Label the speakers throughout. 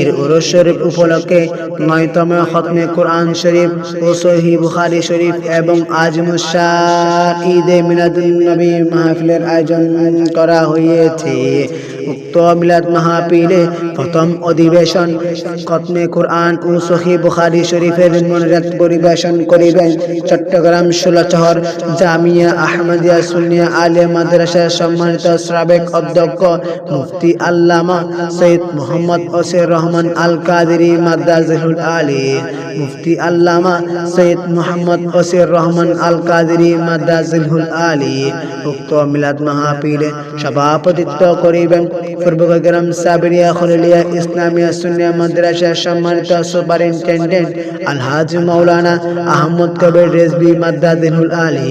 Speaker 1: এর উরস শরীফ উপলক্ষে নয়তম খতমে কোরআন শরীফ ও সহি বুখারি শরীফ এবং আজমুসার ঈদে মিলাদুল নবী মাহফিলের আয়োজন করা হয়েছে। উক্ত মিলাদ মাহফিলে প্রথম অধিবেশন খতমে কোরআন ও সহি বুখারি শরীফের মনোজাত পরিবেশন করিবেন চট্টগ্রাম ষোলচহর জামিয়া আহমদিয়া সুনিয়া আলে মাদ্রাসার সম্মানিত সাবেক অধ্যক্ষ মুফতি আল্লামা সৈয়দ মোহাম্মদ ওসের রহমান আল কাদেরি মাদ্রাজুল আলী, মুফতি আল্লামা সৈয়দ মোহাম্মদ ওসির রহমান আল কাদেরি মাদ্রাজুল আলী, উক্ত মিলাদ মাহফিলে সভাপতিত্ব করিবেন পূর্বগ্রাম সাবরিয়া খলিলিয়া ইসলামিয়া সুনিয়া মাদ্রাসার সম্মানিত সুপারিনটেন্ডেন্ট আলহাজ মাওলানা আহমদ কবির রেজবি মাদ্রাজুল আলী,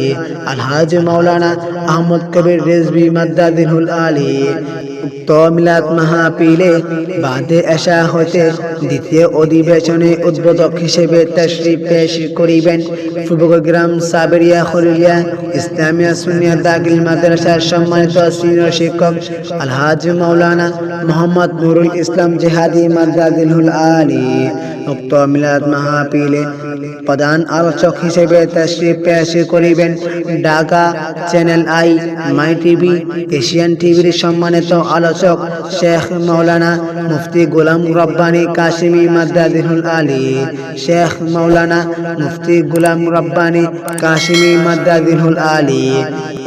Speaker 1: আলহাজ মাওলানা আহমদ কবির রেজবি মাদ্রাজুল আলী, উক্ত মিলাদ মাহফিলে বাদে এশা হতে দ্বিতীয় অধিবেশনে উদ্বোধক হিসেবে তশরিফ পেশ করিবেন ফুবগ্রাম সাবেরিয়া খলিলিয়া ইসলামিয়া সুনিয়া দাখিল মাদ্রাসার সম্মানিত সিনিয়র শিক্ষক আলহাজ মাওলানা মোহাম্মদ নুরুল ইসলাম জেহাদি মাদ্রাজুল আলী, উক্ত মিলাদ মাহফিলে প্রধান আলোচক হিসেবে তশরিফ পেশ করিবেন Dhaka channel I, my TV, Asian টিভির সম্মানিত আলোচক শেখ মাওলানা মুফতি গোলাম রব্বানি কাশিমি মাদ্রাজুল আলী, শেখ মাওলানা মুফতি গুলাম রব্বানি কাশিমি মাদ্রাজুল আলী,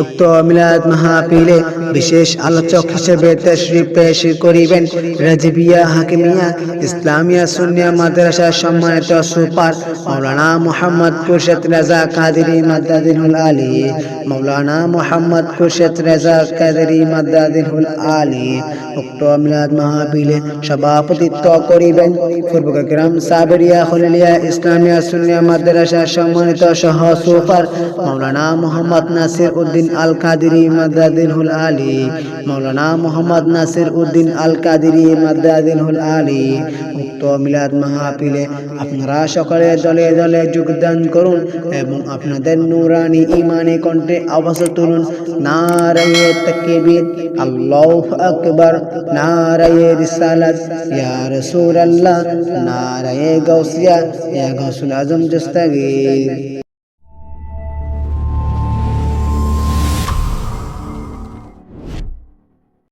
Speaker 1: উক্ত মিলাদ মাহফিলে বিশেষ আলোচক হিসেবে তশরিফ পেশ করিবেন রাজবিয়া হাকিমিয়া, ইসলামিয়া সুন্নিয়া মাদ্রাসার সম্মানিত সুপার মাওলানা মোহাম্মদ খুরশেদ রাজা কাদেরি মাদ্রাজুল আলী, মাওলানা মোহাম্মদ খুরশেদ রাজা কাদেরি মাদ্রাজুল আলী, উক্ত মিলাদ মাহফিলে সভাপতিত্ব করিবেন। পূর্বগ্রাম সাবেরিয়া, খলিলিয়া, ইসলামিয়া, সুন্নিয়া মাদ্রাসার সম্মানিত সহ সুপার মাওলানা মোহাম্মদ নাসির উদ্দিন আল কাদেরি মাদ্রাজুল আলী, মাওলানা মোহাম্মদ নাসির উদ্দিন আল কাদেরি মাদ্রাজুল আলী, উক্ত মিলাদ মাহফিলে আপনারা সকলে দলে দলে যোগদান করুন এবং আপনাদের নুরানি ইমানি কণ্ঠে আওয়াজ তুলুন। নারায়ে তাকবীর, আল্লাহু আকবার, নারায়ে রিসালাত, ইয়া রাসূলুল্লাহ নারায় গৌসিয়া ইয়া গাউসুল আজম দস্তগীর